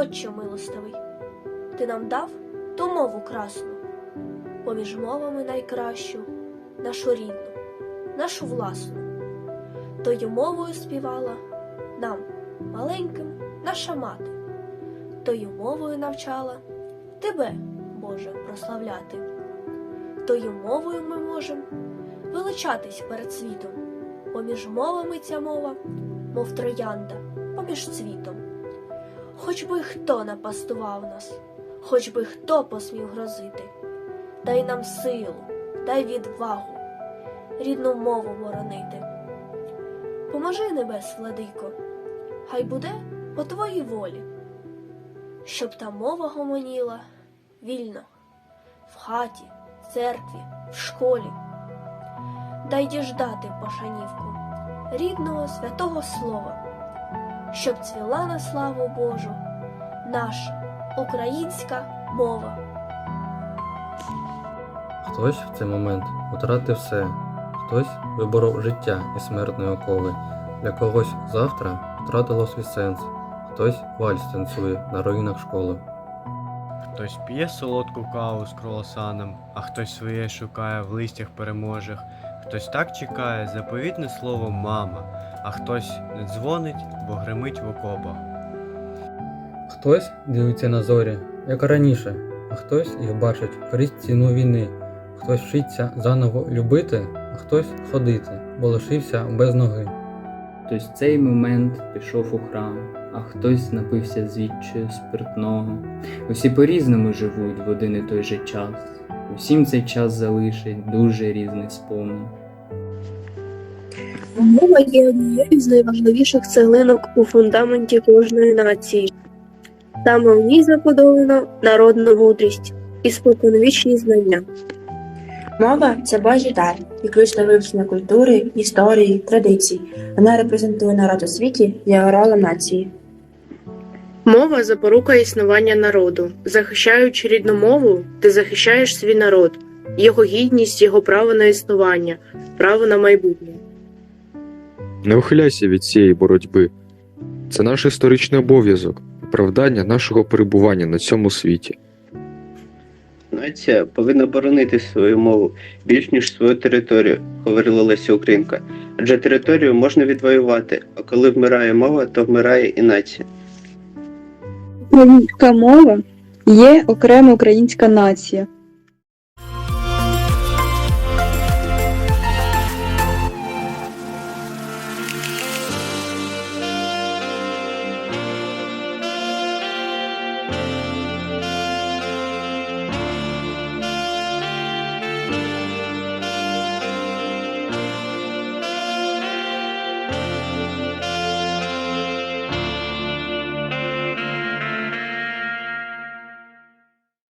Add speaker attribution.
Speaker 1: Отче милостивий, ти нам дав ту мову красну, поміж мовами найкращу, нашу рідну, нашу власну. Тою мовою співала нам, маленьким, наша мати, тою мовою навчала тебе, Боже, прославляти. Тою мовою ми можемо величатись перед світом, поміж мовами ця мова, мов троянда, поміж цвітом. Хоч би хто напастував нас, хоч би хто посмів грозити, дай нам силу, дай відвагу, рідну мову боронити. Поможи небес, владико, хай буде по твоїй волі, щоб та мова гомоніла вільно в хаті, в церкві, в школі. Дай діждати пошанівку рідного святого слова, щоб цвіла на славу Божу наша українська мова.
Speaker 2: Хтось в цей момент втратив все, хтось виборов життя і смертної окови. Для когось завтра втратило свій сенс, хтось вальс танцює на руїнах школи.
Speaker 3: Хтось п'є солодку каву з круасаном, а хтось своє шукає в листях переможих. Хтось так чекає заповітне слово мама, а хтось не дзвонить, бо гримить в окопах.
Speaker 2: Хтось дивиться на зорі, як раніше, а хтось їх бачить крізь ціну війни. Хтось вчиться заново любити, а хтось ходити, бо лишився без ноги.
Speaker 4: Хтось в цей момент пішов у храм, а хтось напився звідчою спиртного. Усі по-різному живуть в один і той же час. Усім цей час залишить дуже різний спомин.
Speaker 1: Мова є однією з найважливіших цеглинок у фундаменті кожної нації. Саме в ній забудовано народну мудрість і споконвічні знання.
Speaker 5: Мова це Божий дар і ключ до вивчення культури, історії, традицій. Вона репрезентує народ у світі, є оролом нації.
Speaker 6: Мова запорука існування народу. Захищаючи рідну мову, ти захищаєш свій народ, його гідність, його право на існування, право на майбутнє.
Speaker 7: Не ухиляйся від цієї боротьби. Це наш історичний обов'язок, оправдання нашого перебування на цьому світі.
Speaker 8: Нація повинна боронити свою мову більш ніж свою територію, говорила Леся Українка. Адже територію можна відвоювати, а коли вмирає мова, то вмирає і нація.
Speaker 9: Українська мова є окрема українська нація.